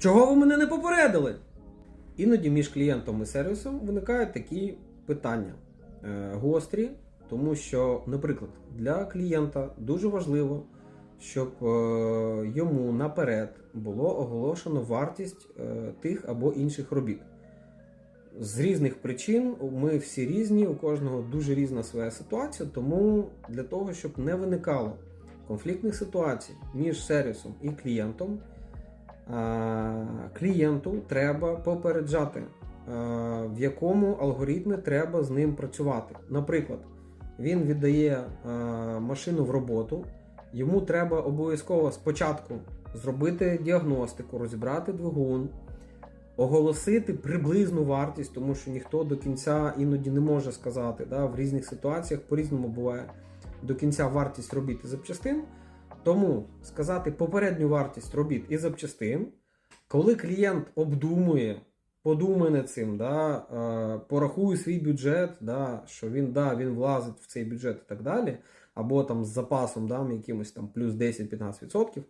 Чого ви мене не попередили? Іноді між клієнтом і сервісом виникають такі питання е, гострі, тому що, наприклад, для клієнта дуже важливо, щоб е, йому наперед було оголошено вартість е, тих або інших робіт. З різних причин ми всі різні, у кожного дуже різна своя ситуація, тому для того, щоб не виникало конфліктних ситуацій між сервісом і клієнтом, клієнту треба попереджати, в якому алгоритмі треба з ним працювати. Наприклад, він віддає машину в роботу, йому треба обов'язково спочатку зробити діагностику, розібрати двигун, оголосити приблизну вартість, тому що ніхто до кінця іноді не може сказати. Да, в різних ситуаціях по-різному буває до кінця вартість робіт і запчастин. Тому сказати попередню вартість робіт і запчастин, коли клієнт обдумує, подумає над цим, да, е, порахує свій бюджет, да, що він да, він влазить в цей бюджет і так далі, або там з запасом да, якимось там плюс 10-15%,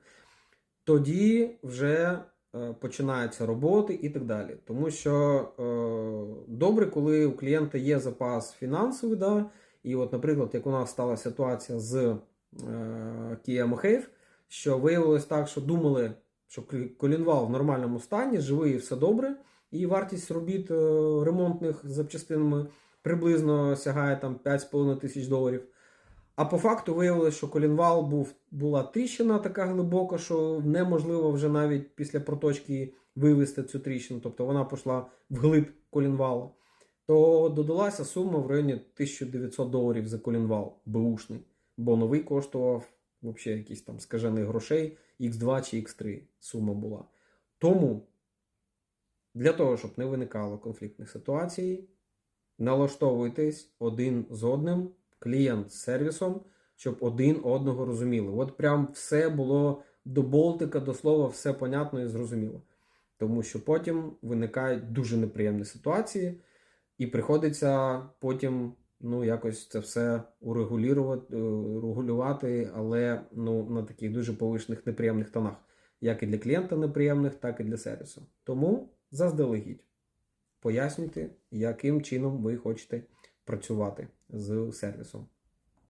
тоді вже е, починаються роботи і так далі. Тому що е, добре, коли у клієнта є запас фінансовий, да, і от, наприклад, як у нас стала ситуація з е, Kia що виявилось так, що думали, що колінвал в нормальному стані, живий і все добре, і вартість робіт е, ремонтних запчастинами приблизно сягає там 5,5 тисяч доларів. А по факту виявилось, що колінвал був, була тріщина така глибока, що неможливо вже навіть після проточки вивести цю тріщину, тобто вона пішла вглиб колінвала. То додалася сума в районі 1900 доларів за колінвал беушний, бо новий коштував взагалі якісь там скажених грошей X2 чи X3 сума була. Тому для того, щоб не виникало конфліктних ситуацій, налаштовуйтесь один з одним, клієнт з сервісом, щоб один одного розуміли. От прям все було до болтика, до слова, все понятно і зрозуміло. Тому що потім виникають дуже неприємні ситуації, і приходиться потім ну, якось це все урегулювати, е, але ну, на таких дуже повишених неприємних тонах, як і для клієнта неприємних, так і для сервісу. Тому заздалегідь пояснюйте, яким чином ви хочете працювати з сервісом.